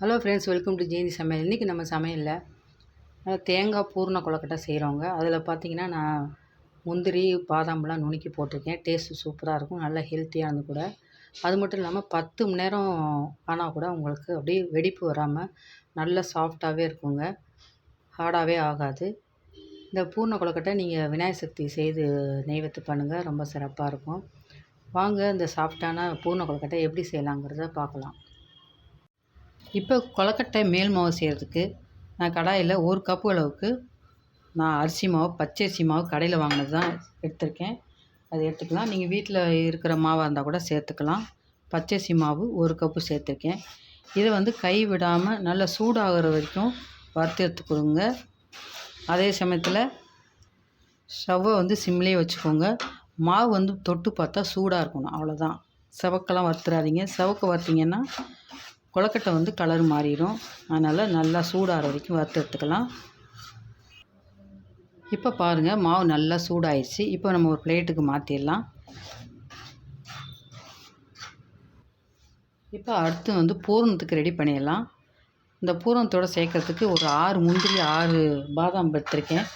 Hello friends welcome to Jayanthi சமையல். இன்றைக்கி நம்ம சமையலில் நல்லா தேங்காய் பூர்ண கொலக்கட்டை செய்கிறோங்க அதில் பார்த்திங்கன்னா நான் முந்திரி பாதாம்லாம் நுணுக்கி போட்டிருக்கேன். டேஸ்ட்டு சூப்பராக இருக்கும் நல்லா ஹெல்த்தியானது கூட. அது மட்டும் இல்லாமல் பத்து மணி நேரம் ஆனால் கூட உங்களுக்கு அப்படியே வெடிப்பு வராமல் நல்ல சாஃப்டாகவே இருக்குங்க. ஹார்டாகவே ஆகாது. இந்த பூர்ண கொழுக்கட்டை நீங்கள் விநாயகர் சக்தி செய்து நெய்வேத்து பண்ணுங்கள் ரொம்ப சிறப்பாக இருக்கும். வாங்க இந்த சாஃப்டான பூர்ண கொழுக்கட்டை எப்படி செய்யலாங்கிறத பார்க்கலாம் இப்போ கொலக்கட்டை மேல் மாவு செய்கிறதுக்கு நான் கடாயில் ஒரு கப்பு அளவுக்கு நான் அரிசி மாவு பச்சரிசி மாவு கடையில் வாங்கினது தான் எடுத்திருக்கேன். அது எடுத்துக்கலாம். நீங்கள் வீட்டில் இருக்கிற மாவாக இருந்தால் கூட சேர்த்துக்கலாம். பச்சரிசி மாவு ஒரு கப்பு சேர்த்துருக்கேன். இதை வந்து கை விடாமல் நல்லா சூடாகிற வரைக்கும் வறுத்து எடுத்துக்கொடுங்க அதே சமயத்தில் ஸ்டவ்வை வந்து சிம்லேயே வச்சுக்கோங்க. மாவு வந்து தொட்டு பார்த்தா சூடாக இருக்கணும். அவ்வளோதான் செவக்கெல்லாம் வறுத்துறாதீங்க. செவக்க வறுத்திங்கன்னா கொழக்கட்டை வந்து கலர் மாறிடும் அதனால் நல்லா சூடாகிற வரைக்கும் வறுத்து எடுத்துக்கலாம். இப்போ பாருங்கள் மாவு நல்லா சூடாயிடுச்சு இப்போ நம்ம ஒரு பிளேட்டுக்கு மாற்றிடலாம் இப்போ அடுத்து வந்து பூரணத்துக்கு ரெடி பண்ணிடலாம். இந்த பூரணத்தோடு சேர்க்கறதுக்கு ஒரு ஆறு முந்திரி ஆறு பாதாம் எடுத்திருக்கேன்.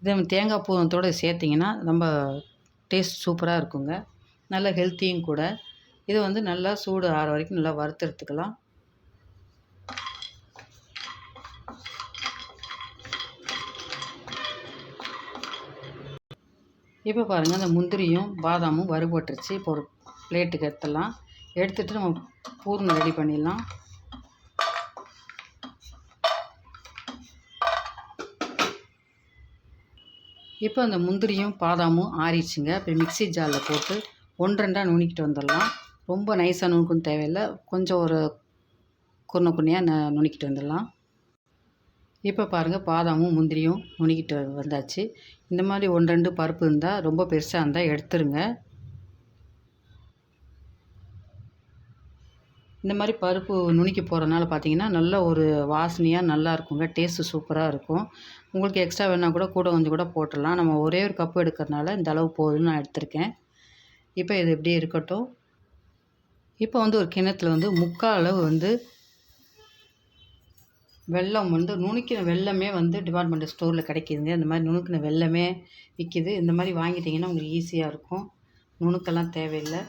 இதே தேங்காய் பூரணத்தோடு சேர்த்திங்கன்னா ரொம்ப டேஸ்ட் சூப்பராக இருக்குங்க. நல்ல ஹெல்த்தியும் கூட. இதை வந்து நல்லா சூடு ஆற வரைக்கும் நல்லா வறுத்து எடுத்துக்கலாம். இப்போ பாருங்கள் அந்த முந்திரியும் பாதாமும் வறுபட்டுருச்சு. இப்போ ஒரு பிளேட்டுக்கு எடுத்துடலாம். எடுத்துகிட்டு நம்ம பூர்ணம் ரெடி பண்ணிடலாம். இப்போ அந்த முந்திரியும் பாதாமும் ஆறிடுச்சுங்க. இப்போ மிக்ஸி ஜாரில் போட்டு ஒன்று ரெண்டாக நுணுக்கிட்டு வந்துடலாம். ரொம்ப நைஸாக நுணுக்கணும் தேவையில்லை. கொஞ்சம் ஒரு குன்ன குன்னையாக ந நுணுக்கிட்டு வந்துடலாம். இப்போ பாருங்கள் பாதாமும் முந்திரியும் நுணுக்கிட்டு வந்தாச்சு. இந்த மாதிரி ஒன்று ரெண்டு பருப்பு இருந்தால் ரொம்ப பெருசாக இருந்தால் எடுத்துருங்க. இந்த மாதிரி பருப்பு நுணுக்கி போகிறனால பார்த்தீங்கன்னா நல்ல ஒரு வாசனையாக நல்லா இருக்குங்க. டேஸ்ட்டு சூப்பராக இருக்கும். உங்களுக்கு எக்ஸ்ட்ரா வேணால் கூட கூட கொஞ்சம் கூட போட்டுடலாம். நம்ம ஒரே ஒரு கப்பு எடுக்கிறனால இந்த அளவு போதும்னு நான் எடுத்திருக்கேன். இப்போ இது இப்படியே இருக்கட்டும். இப்போ வந்து ஒரு கிணத்துல வந்து முக்கால் அளவு வந்து வெல்லம் வந்து நுணுக்கின வெள்ளமே வந்து டிபார்ட்மெண்ட் ஸ்டோரில் கிடைக்கிதுங்க. இந்த மாதிரி நுணுக்கின வெல்லமே விற்கிது இந்த மாதிரி வாங்கிட்டிங்கன்னா உங்களுக்கு ஈஸியாக இருக்கும். நுணுக்கெல்லாம் தேவையில்லை.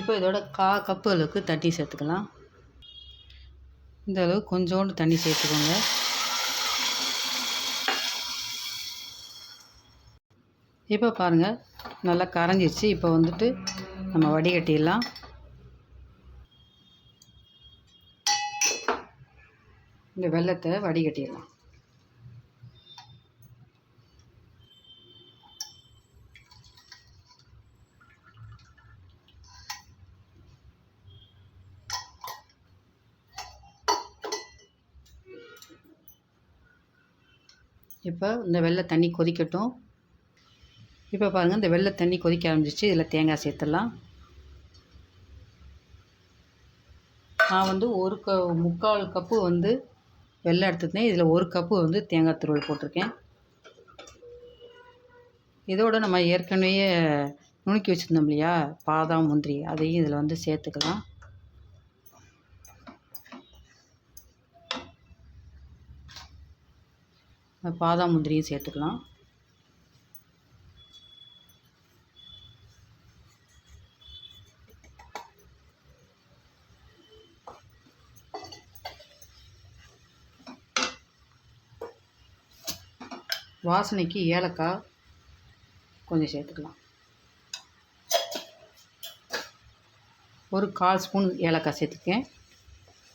இப்போ இதோட கா கப்பு அளவுக்கு தண்ணி சேர்த்துக்கலாம். இந்த அளவு கொஞ்சோண்டு தண்ணி சேர்த்துக்கோங்க. இப்போ பாருங்கள் நல்லா கரைஞ்சிருச்சு. இப்போ வந்துட்டு நம்ம வடிகட்டிடலாம். இந்த வெள்ளத்தை வடிகட்டிடலாம். இப்போ இந்த வெள்ளை தண்ணி கொதிக்கட்டும். இப்போ பாருங்கள் இந்த வெள்ளை தண்ணி கொதிக்க ஆரம்பிச்சிச்சு இதில் தேங்காய் சேர்த்துடலாம். நான் வந்து ஒரு க முக்கால் கப்பு வந்து வெள்ளம் எடுத்துக்கிட்டேன் இதில் ஒரு கப்பு வந்து தேங்காய் துருவல் போட்டிருக்கேன். இதோட நம்ம ஏற்கனவே நுணுக்கி வச்சுருந்தோம் இல்லையா? பாதாம் முந்திரி அதையும் இதில் வந்து சேர்த்துக்கலாம். பாதாம் முந்திரியும் சேர்த்துக்கலாம். வாசனைக்கு ஏலக்காய் கொஞ்சம் சேர்த்துக்கலாம். ஒரு கால் ஸ்பூன் ஏலக்காய் சேர்த்துக்கேன்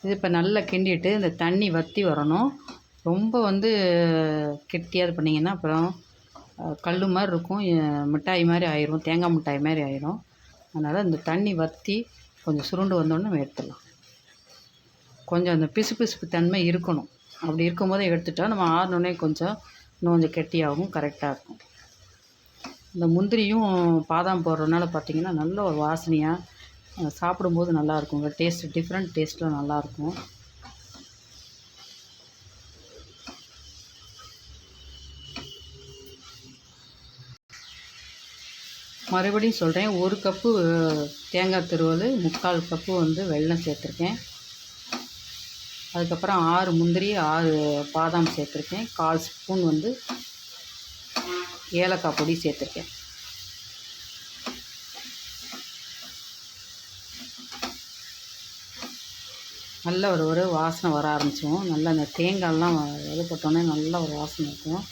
இது இப்போ நல்லா கிண்டிட்டு இந்த தண்ணி வற்றி வரணும். ரொம்ப வந்து கெட்டியாக இது பண்ணிங்கன்னா அப்புறம் கல் மாதிரி இருக்கும். மிட்டாய் மாதிரி ஆயிரும். தேங்காய் மிட்டாய் மாதிரி ஆயிரும். அதனால் இந்த தண்ணி வற்றி கொஞ்சம் சுருண்டு வந்தோடனே நம்ம எடுத்துடலாம். கொஞ்சம் அந்த பிசு பிசுப்பு தன்மை இருக்கணும். அப்படி இருக்கும்போதே எடுத்துட்டால் நம்ம ஆறினோடனே கொஞ்சம் இன்னும் கொஞ்சம் கெட்டியாகவும் கரெக்டாக இருக்கும். இந்த முந்திரியும் பாதாம் போடுறதுனால பார்த்திங்கன்னா நல்ல ஒரு வாசனையாக சாப்பிடும்போது நல்லாயிருக்கும் டேஸ்ட் டிஃப்ரெண்ட் டேஸ்ட்டில் நல்லாயிருக்கும் மறுபடியும் சொல்கிறேன் ஒரு கப்பு தேங்காய் துருவல் முக்கால் கப்பு வந்து வெல்லம் சேர்த்துருக்கேன். அதுக்கப்புறம் ஆறு முந்திரி ஆறு பாதாம் சேர்த்துருக்கேன். கால் ஸ்பூன் வந்து ஏலக்காய் பொடி சேர்த்துருக்கேன். நல்ல ஒரு ஒரு வாசனை வர ஆரம்பிச்சிடும் நல்லா அந்த தேங்காயெல்லாம் எழுப்பட்டோன்னே நல்ல ஒரு வாசனை இருக்கும்.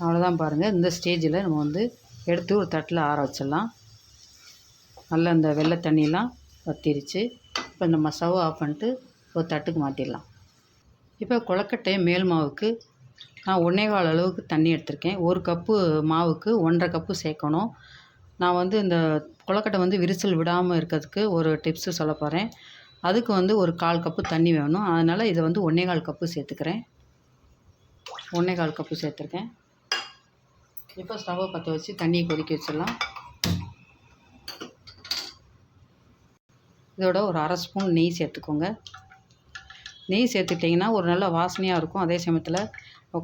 அவ்வளோதான் பாருங்கள் இந்த ஸ்டேஜில் நம்ம வந்து எடுத்து ஒரு தட்டில் ஆற வச்சிடலாம். நல்லா இந்த வெள்ளை தண்ணியெலாம் வத்திருச்சு. இப்போ நம்ம ஸ்டவ் ஆஃப் பண்ணிட்டு ஒரு தட்டுக்கு மாற்றிடலாம் இப்போ கொழக்கட்டை மேல் மாவுக்கு நான் ஒன்றே கால் அளவுக்கு தண்ணி எடுத்திருக்கேன். ஒரு கப்பு மாவுக்கு ஒன்றரை கப்பு சேர்க்கணும். நான் வந்து இந்த கொழக்கட்டை வந்து விரிசல் விடாமல் இருக்கிறதுக்கு ஒரு டிப்ஸு சொல்ல போகிறேன் அதுக்கு வந்து ஒரு கால் கப்பு தண்ணி வேணும். அதனால் இதை வந்து ஒன்றே கால் கப்பு சேர்த்துக்கிறேன். ஒன்றே கால் கப்பு சேர்த்துருக்கேன். இப்போ ஸ்டவ்வை பற்ற வச்சு தண்ணியை கொதிக்க வச்சிடலாம். இதோட ஒரு அரை ஸ்பூன் நெய் சேர்த்துக்கோங்க. நெய் சேர்த்துட்டிங்கன்னா ஒரு நல்ல வாசனையாக இருக்கும். அதே சமயத்தில்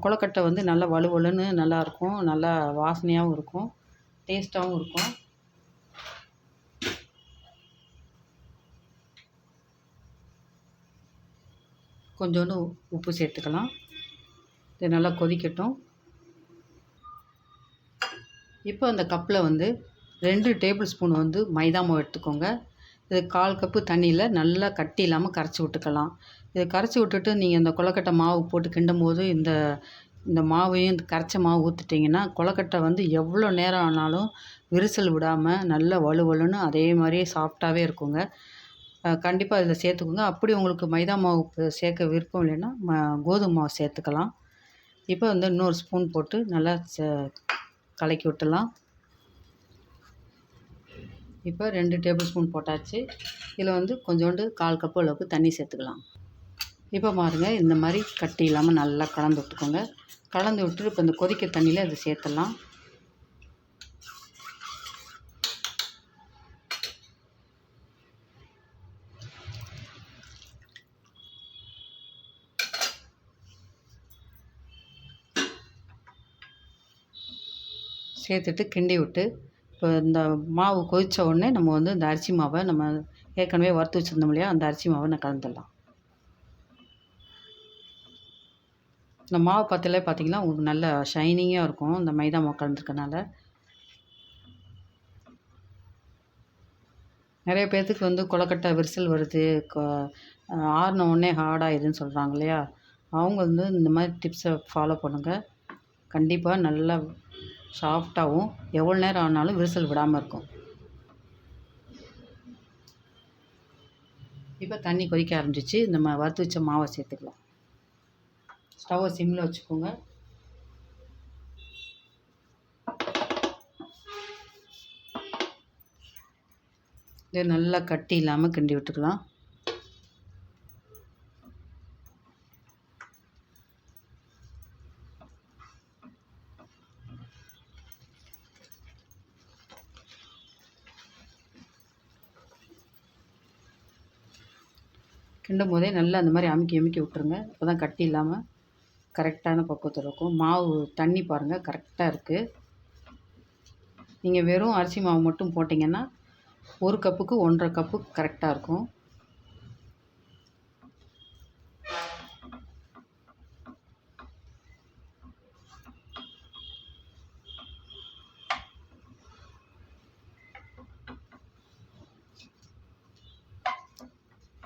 கொழுக்கட்டை வந்து நல்லா வலுவலுன்னு நல்லாயிருக்கும் நல்லா வாசனையாகவும் இருக்கும். டேஸ்ட்டாகவும் இருக்கும். கொஞ்சோண்டு உப்பு சேர்த்துக்கலாம். இது நல்லா கொதிக்கட்டும். இப்போ அந்த கப்பில் வந்து ரெண்டு டேபிள் ஸ்பூன் வந்து மைதா மாவு எடுத்துக்கோங்க. இது கால் கப்பு தண்ணியில் நல்லா கட்டி இல்லாமல் கரைச்சி விட்டுக்கலாம். இதை கரைச்சி விட்டுட்டு நீங்கள் இந்த கொலக்கட்டை மாவு போட்டு கிண்டும் போது இந்த இந்த மாவையும் இந்த கரைச்ச மாவு ஊற்றிட்டிங்கன்னா கொலக்கட்டை வந்து எவ்வளோ நேரம் ஆனாலும் விரிசல் விடாமல் நல்லா வலுவலுன்னு அதே மாதிரியே சாஃப்டாகவே இருக்குங்க. கண்டிப்பாக இதில் சேர்த்துக்கோங்க. அப்படி உங்களுக்கு மைதா மாவு சேர்க்க விருப்பம் இல்லைன்னா ம கோதுமை மாவு சேர்த்துக்கலாம். இப்போ வந்து இன்னொரு ஸ்பூன் போட்டு நல்லா கலக்கி விட்டுலாம் இப்போ ரெண்டு டேபிள் ஸ்பூன் போட்டாச்சு. இதில் வந்து கொஞ்சோண்டு கால் கப்பு அளவுக்கு தண்ணி சேர்த்துக்கலாம். இப்போ பாருங்கள் இந்த மாதிரி கட்டி இல்லாமல் நல்லா கலந்து விட்டுக்கோங்க. கலந்து விட்டுட்டு இப்போ இந்த கொதிக்க தண்ணியில் அதை சேர்த்துடலாம். சேர்த்துட்டு கிண்டி விட்டு இப்போ இந்த மாவு கொதித்த உடனே நம்ம வந்து இந்த அரிசி மாவை நம்ம ஏற்கனவே வறுத்து வச்சுருந்தோம் இல்லையா அந்த அரிசி மாவை நான் கலந்துடலாம். இந்த மாவு பார்த்தாலே பார்த்தீங்கன்னா உங்களுக்கு நல்ல ஷைனிங்காக இருக்கும். இந்த மைதா மாவு கலந்துருக்கனால. நிறைய பேர்த்துக்கு வந்து கொலக்கட்டை விரிசல் வருது. ஆறின உடனே ஹார்டாகிடுதுன்னு சொல்கிறாங்க இல்லையா? அவங்க வந்து இந்த மாதிரி டிப்ஸை ஃபாலோ பண்ணுங்கள் கண்டிப்பாக நல்லா சாஃப்டாகவும் எவ்வளோ நேரம் ஆனாலும் விரிசல் விடாமல் இருக்கும். இப்போ தண்ணி கொதிக்க ஆரம்பிச்சிச்சு. நம்ம வறுத்து வச்ச மாவை சேர்த்துக்கலாம். ஸ்டவ்வை சிம்மில் வச்சுக்கோங்க. இது நல்லா கட்டி இல்லாமல் கிண்டி விட்டுக்கலாம். கிண்டும் போதே நல்லா அந்த மாதிரி அமுக்கி அமுக்கி விட்டுருங்க. அப்போ தான் கட்டி இல்லாமல் கரெக்டான பக்குவத்தில் இருக்கும். மாவு தண்ணி பாருங்கள் கரெக்டாக இருக்குது நீங்கள் வெறும் அரிசி மாவு மட்டும் போட்டிங்கன்னா ஒரு கப்புக்கு ஒன்றரை கப்பு கரெக்டாக இருக்கும்.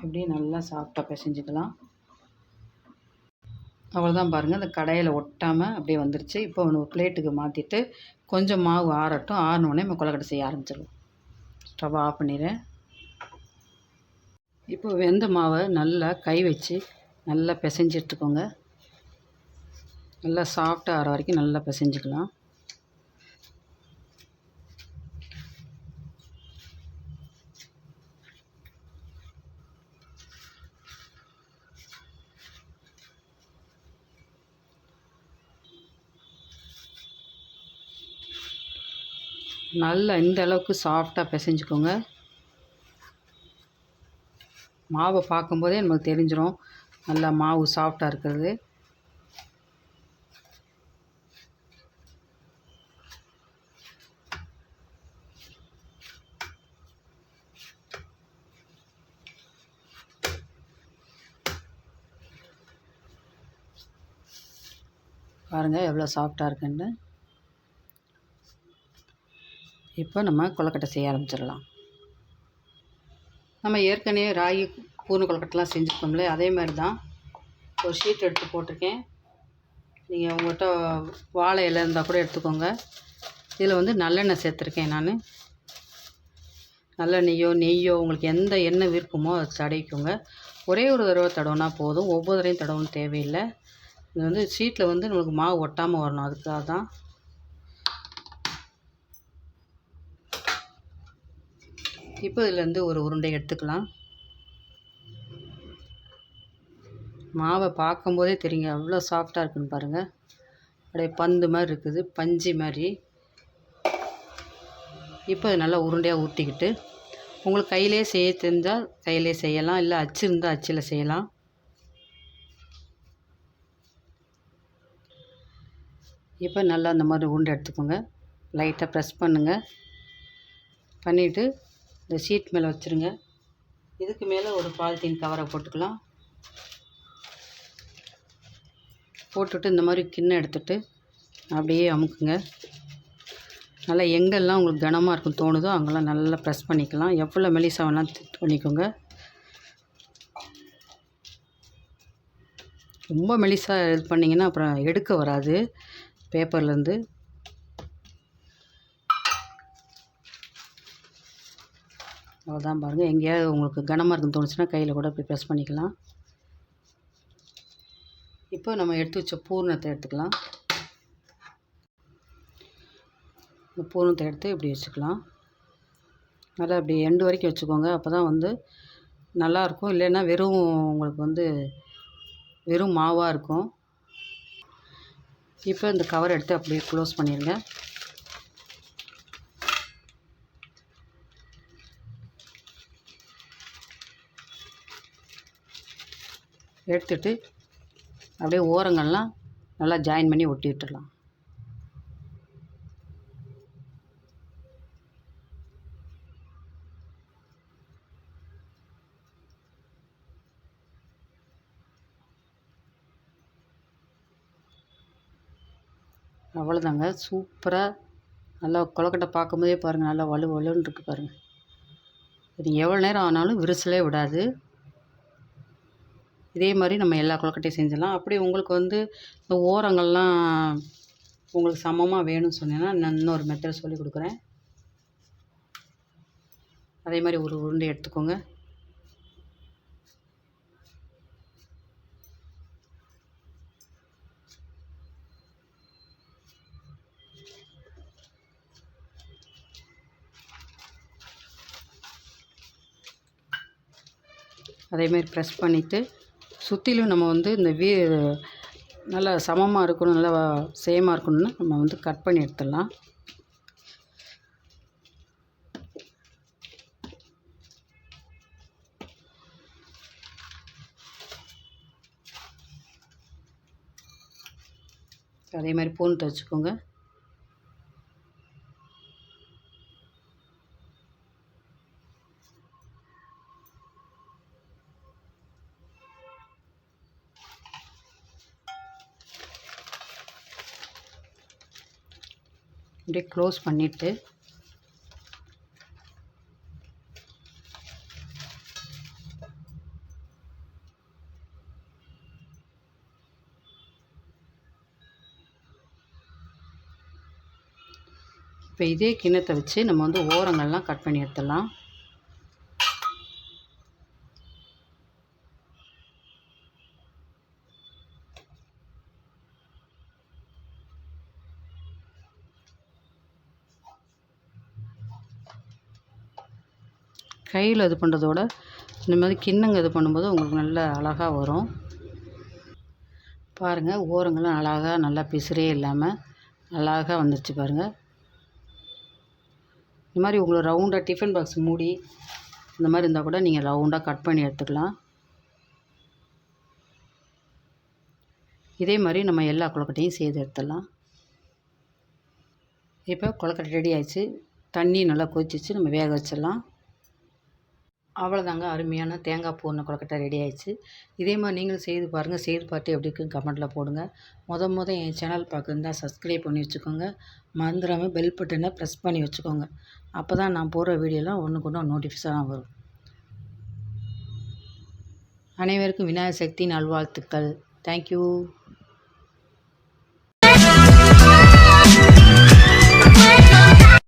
இப்படி நல்லா சாஃப்டாக பிசைஞ்சிக்கலாம். அவ்வளோதான் பாருங்கள் அந்த கடையில் ஒட்டாமல் அப்படியே வந்துருச்சு. இப்போ ஒன்று பிளேட்டுக்கு மாற்றிட்டு கொஞ்சம் மாவு ஆறட்டும். ஆறினோடனே நம்ம கொலக்கட்டை செய்ய ஆரம்பிச்சிடலாம். ஸ்டவ் ஆஃப் பண்ணிடுறேன். இப்போ வெந்த மாவை நல்லா கை வச்சு நல்லா பிசைஞ்சு எடுத்துக்கோங்க நல்லா சாஃப்டாக ஆகிற வரைக்கும் நல்லா பிசைஞ்சிக்கலாம். நல்லா இந்த அளவுக்கு சாஃப்டாக பிசைஞ்சுக்கோங்க. மாவை பார்க்கும்போதே நமக்கு தெரிஞ்சிடும் நல்லா மாவு சாஃப்டாக இருக்கிறது. பாருங்கள் எவ்வளோ சாஃப்டாக இருக்குன்னு. இப்போ நம்ம கொழுக்கட்டை செய்ய ஆரம்பிச்சிடலாம். நம்ம ஏற்கனவே ராகி பூனு கொழுக்கட்டைலாம் செஞ்சுருக்கோம்ல அதே மாதிரி தான் ஒரு ஷீட் எடுத்து போட்டிருக்கேன். நீங்கள் உங்கள்கிட்ட வாழை இலை இருந்தால் கூட எடுத்துக்கோங்க. இதில் வந்து நல்லெண்ணெய் சேர்த்துருக்கேன் நான். நல்லெண்ணெய்யோ நெய்யோ உங்களுக்கு எந்த எண்ணெய் விருப்பமோ அதை தடவிக்கோங்க. ஒரே ஒரு தடவை தடவுனா போதும். ஒவ்வொரு தடவையும் தடவும் தேவையில்லை. இது வந்து ஷீட்டில் வந்து நம்மளுக்கு மாவு ஒட்டாமல் வரணும். அதுக்காக தான் இப்போ இதுலேருந்து ஒரு உருண்டை எடுத்துக்கலாம். மாவை பார்க்கும்போதே தெரியுங்க அவ்வளோ சாஃப்டாக இருக்குன்னு பாருங்கள் அப்படியே பந்து மாதிரி இருக்குது பஞ்சு மாதிரி. இப்போ இது நல்லா உருண்டையாக ஊற்றிக்கிட்டு உங்களுக்கு கையிலே செய்ய தெரிஞ்சால் கையிலே செய்யலாம் இல்லை அச்சு இருந்தால் அச்சில் செய்யலாம். இப்போ நல்லா அந்த மாதிரி உருண்டை எடுத்துக்கோங்க. லைட்டாக ப்ரெஸ் பண்ணுங்கள் பண்ணிவிட்டு இந்த ஷீட் மேலே வச்சுருங்க. இதுக்கு மேலே ஒரு பாலித்தீன் கவரை போட்டுக்கலாம். போட்டுட்டு இந்த மாதிரி கிண்ணம் எடுத்துட்டு அப்படியே அமுக்குங்க. நல்லா எங்கெல்லாம் உங்களுக்கு கனமாக இருக்கும் தோணுதோ அங்கெல்லாம் நல்லா ப்ரெஸ் பண்ணிக்கலாம். எவ்வளோ மெலிசா வேணால் பண்ணிக்கோங்க. ரொம்ப மெலிசாக இது பண்ணிங்கன்னா அப்புறம் எடுக்க வராது. பேப்பர்லேருந்து அவ்வளோதான் பாருங்கள் எங்கேயாவது உங்களுக்கு கனமாக இருக்குன்னு தோணுச்சுன்னா கையில் கூட போய் ப்ரெஸ் பண்ணிக்கலாம். இப்போ நம்ம எடுத்து வச்ச பூர்ணத்தை எடுத்துக்கலாம். இந்த பூர்ணத்தை எடுத்து இப்படி வச்சுக்கலாம். நல்லா இப்படி எண்டு வரைக்கும் வச்சுக்கோங்க. அப்போ தான் வந்து நல்லாயிருக்கும் இல்லைன்னா வெறும் உங்களுக்கு வந்து வெறும் மாவாக இருக்கும். இப்போ இந்த கவர் எடுத்து அப்படியே க்ளோஸ் பண்ணிடுங்க எடுத்துட்டு அப்படியே ஓரங்கள்லாம் நல்லா ஜாயின் பண்ணி ஒட்டி விட்டுடலாம். அவ்வளோதாங்க சூப்பராக நல்லா கொலக்கட்டை பார்க்கும்போதே பாருங்கள் நல்லா வலு வலுன்னு இருக்குது பாருங்கள் இது எவ்வளோ நேரம் ஆனாலும் விரிசலே விடாது. இதே மாதிரி நம்ம எல்லா கொழுக்கட்டையும் செஞ்சிடலாம். அப்படி உங்களுக்கு வந்து இந்த ஓரங்கள்லாம் உங்களுக்கு சமமாக வேணும்னு சொன்னீங்கன்னா நான் இன்னொரு மெத்தட் சொல்லி கொடுக்குறேன். அதே மாதிரி ஒரு உருண்டை எடுத்துக்கோங்க. அதேமாதிரி ப்ரெஸ் பண்ணிவிட்டு சுற்றிலும் நம்ம வந்து இந்த வீ நல்லா சமமாக இருக்கணும் நல்லா சேமாக இருக்கணும்னா நம்ம வந்து கட் பண்ணி எடுத்துடலாம். அதே மாதிரி பூண்டு வச்சுக்கோங்க. அப்படியே க்ளோஸ் பண்ணிவிட்டு இப்போ இதே கிண்ணத்தை வச்சு நம்ம வந்து ஓரங்கள்லாம் கட் பண்ணி எடுத்துடலாம். கையில் இது பண்ணுறதோட இந்த மாதிரி கிண்ணங்க இது பண்ணும்போது உங்களுக்கு நல்ல அழகாக வரும். பாருங்கள் ஓரங்களும் அழகாக நல்லா பிசுறே இல்லாமல் அழகாக வந்துருச்சு பாருங்கள் இந்த மாதிரி உங்களை ரவுண்டாக டிஃபன் பாக்ஸ் மூடி இந்த மாதிரி இருந்தால் கூட நீங்கள் ரவுண்டாக கட் பண்ணி எடுத்துக்கலாம். இதே மாதிரி நம்ம எல்லா கொழுக்கட்டையும் செய்து எடுத்துடலாம். இப்போ கொழுக்கட்டை ரெடி ஆயிடுச்சு. தண்ணி நல்லா கொதிச்சிச்சு நம்ம வேக வச்சிடலாம். அவ்வளோதாங்க அருமையான தேங்காய் பூர்ண கொழுக்கட்டை ரெடி ஆயிடுச்சு. இதே மாதிரி நீங்களும் செய்து பாருங்கள் செய்து பார்த்து எப்படி இருக்குன்னு கமெண்ட்டில் போடுங்க. முத முத என் சேனல் பார்க்குறதா சப்ஸ்கிரைப் பண்ணி வச்சுக்கோங்க. மறந்துடாமல் பெல் பட்டனை ப்ரெஸ் பண்ணி வச்சுக்கோங்க. அப்போ தான் நான் போடுற வீடியோலாம் ஒன்றுக்கு ஒன்று நோட்டிஃபிகேஷனாக வரும். அனைவருக்கும் விநாயகர் சக்தி நல்வாழ்த்துக்கள். தேங்க்யூ